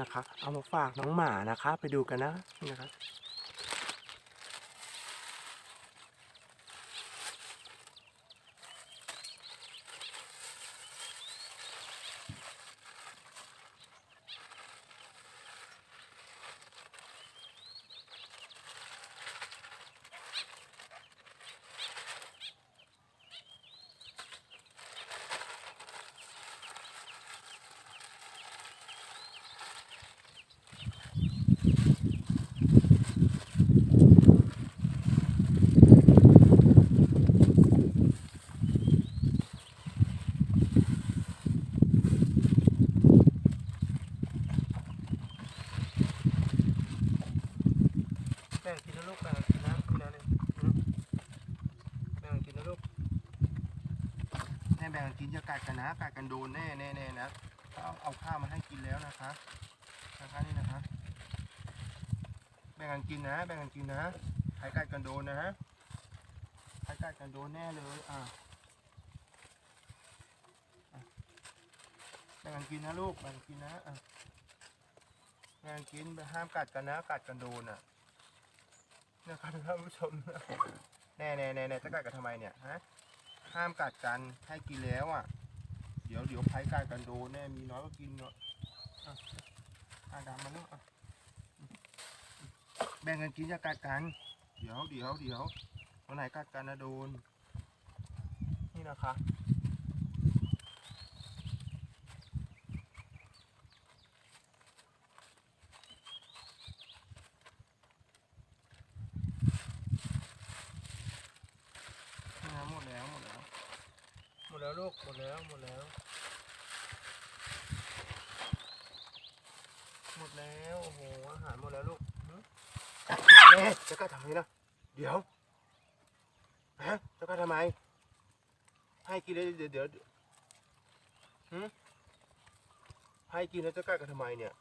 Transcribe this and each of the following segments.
นะคะ เอามาฝากน้องหมานะคะ ไปดูกันนะนะคะ แบ่กินนะลูกแบ่งกินนะกินนะเลยอืมแบ่งกินนะลูกแน่แบ่งกินจะกัดกันนะกัดกันโดนแน่แน่แน่นะเอาเอาข้าวมาให้กินแล้วนะคะนะคะนี่นะคะ แบ่งกันกินนะ แบ่งกันกินนะใครกัดกันโดนนะฮะใครกัดกันโดนแน่เลยอะอะแบ่งกันกินนะลูกแบ่งกันกินนะอะแบ่งกันกินห้ามกัดกันนะกัดกันโดนอะ นะครับท่านผู้ชมแน่แน่แน่แน่จะกัดกันทำไมเนี่ยฮะห้ามกัดกันให้กินแล้วอะ เดี๋ยวเดี๋ยวไผ่กัดกันโดนแน่มีน้อยก็กินเนาะอะดำมมาลูกอะแบ่งกันกินจะกัดกัน เดี๋ยวเดี๋ยวเดี๋ยววันไหนกัดกันนะโดน นี่นะคะนี่นะหมดแล้วหมดแล้ว หมดแล้วลู กหมดแล้วหมดแล้ว หมดแล้วโอ้โหอาหารหมดแล้วลูกแม่จะกัดทำไมล่ะเดี๋ยวฮะจะกัดทำไม ให้กินเลยเดี๋ยวเดี๋ยวให้กินแล้วจะกัดกันทำไมเนี่ย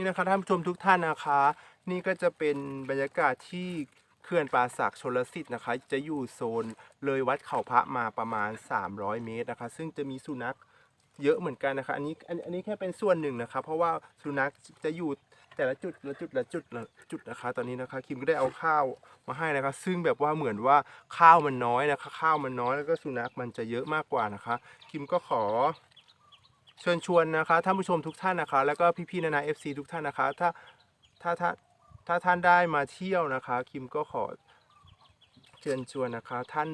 นี่นะคะท่านผู้ชมทุกท่านนะคะ นี่ก็จะเป็นบรรยากาศที่เขื่อนป่าสักชลสิทธิ์นะคะ จะอยู่โซนเลยวัดเขาพระมาประมาณ 300 เมตรนะคะ ซึ่งจะมีสุนัขเยอะเหมือนกันนะคะ อันนี้อันอันนี้แค่เป็นส่วนหนึ่งนะคะ เพราะว่าสุนัขจะอยู่แต่ละจุดละจุดละจุดละจุดนะคะ ตอนนี้นะคะ คิมก็ได้เอาข้าวมาให้นะคะ ซึ่งแบบว่าเหมือนว่าข้าวมันน้อยนะคะ ข้าวมันน้อยแล้วก็สุนัขมันจะเยอะมากกว่านะคะ คิมก็ขอ เชิญชวนนะคะท่านผู้ชมทุกท่านนะคะ แล้วก็พี่ๆนานาเอฟซีทุกท่านนะคะ ถ้าถ้าถ้าถ้าท่านได้มาเที่ยวนะคะ คิมก็ขอเชิญชวนนะคะ ท่าน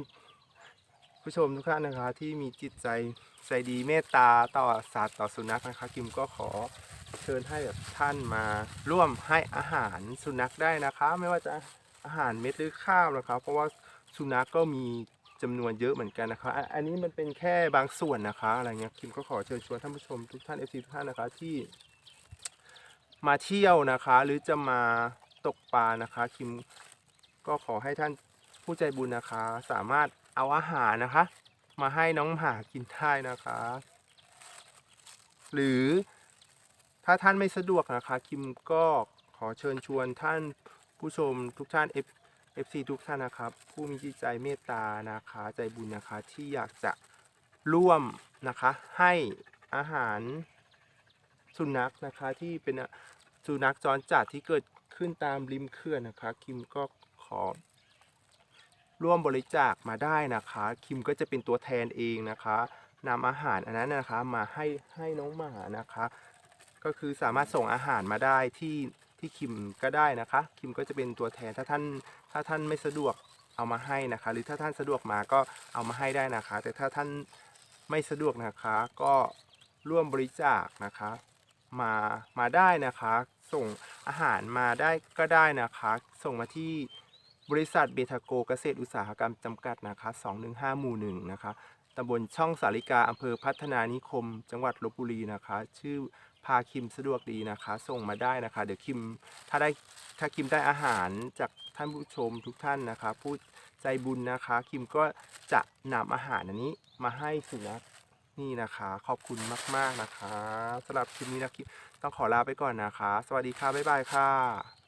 ผู้ชมทุกท่านนะคะ ที่มีจิตใจใจดีเมตตาต่อสัตว์ต่อสุนัขนะคะ คิมก็ขอเชิญให้แบบท่านมาร่วมให้อาหารสุนัขได้นะคะ ไม่ว่าจะอาหารเม็ดหรือข้าวนะคะ เพราะว่าสุนัขก็มี จำนวนเยอะเหมือนกันนะคะ อันนี้มันเป็นแค่บางส่วนนะคะอะไรเงี้ยคิมก็ขอเชิญชวนท่านผู้ชมทุกท่านเอฟซีทุกท่านนะคะที่มาเที่ยวนะคะ หรือจะมาตกปลานะคะ คิมก็ขอให้ท่านผู้ใจบุญนะคะ สามารถเอาอาหารนะคะ มาให้น้องหมากินได้นะคะ หรือถ้าท่านไม่สะดวกนะคะ คิมก็ขอเชิญชวนท่านผู้ชมทุกท่าน FC ทุกท่านนะครับ ผู้มีจิตใจเมตตานะคะใจบุญนะคะที่อยากจะร่วมนะคะให้อาหารสุนัขนะคะที่เป็นสุนัขจรจัดที่เกิดขึ้นตามริมเขื่อนนะคะ คิมก็ขอ ร่วมบริจาคมาได้นะคะ คิมก็จะเป็นตัวแทนเองนะคะนำอาหารอันนั้นนะคะมาให้ให้น้องหมานะคะ ก็คือสามารถส่งอาหารมาได้ที่ ที่คิมก็ได้นะคะ คิมก็จะเป็นตัวแทนถ้าท่านถ้าท่านไม่สะดวกเอามาให้นะคะ หรือถ้าท่านสะดวกมาก็เอามาให้ได้นะคะ แต่ถ้าท่านไม่สะดวกนะคะ ก็ร่วมบริจาคนะคะ มามาได้นะคะ ส่งอาหารมาได้ก็ได้นะคะ ส่งมาที่บริษัทเบทาโกเกษตรอุตสาหกรรมจำกัดนะคะ 215 หมู่หนึ่งนะคะตำบลช่องสาลิกาอำเภอพัฒนานิคม จังหวัดลบบุรีนะคะ ชื่อ พาคิมสะดวกดีนะคะ ส่งมาได้นะคะ เดี๋ยวคิมถ้าได้ถ้าคิมได้อาหารจากท่านผู้ชมทุกท่านนะคะ ผู้ใจบุญนะคะ คิมก็จะนำอาหารอันนี้มาให้สุนัขนี่นะคะ ขอบคุณมาก ๆ นะคะสำหรับคลิปนี้นะคลิปต้องขอลาไปก่อนนะคะ สวัสดีค่ะ บ๊ายบายค่ะ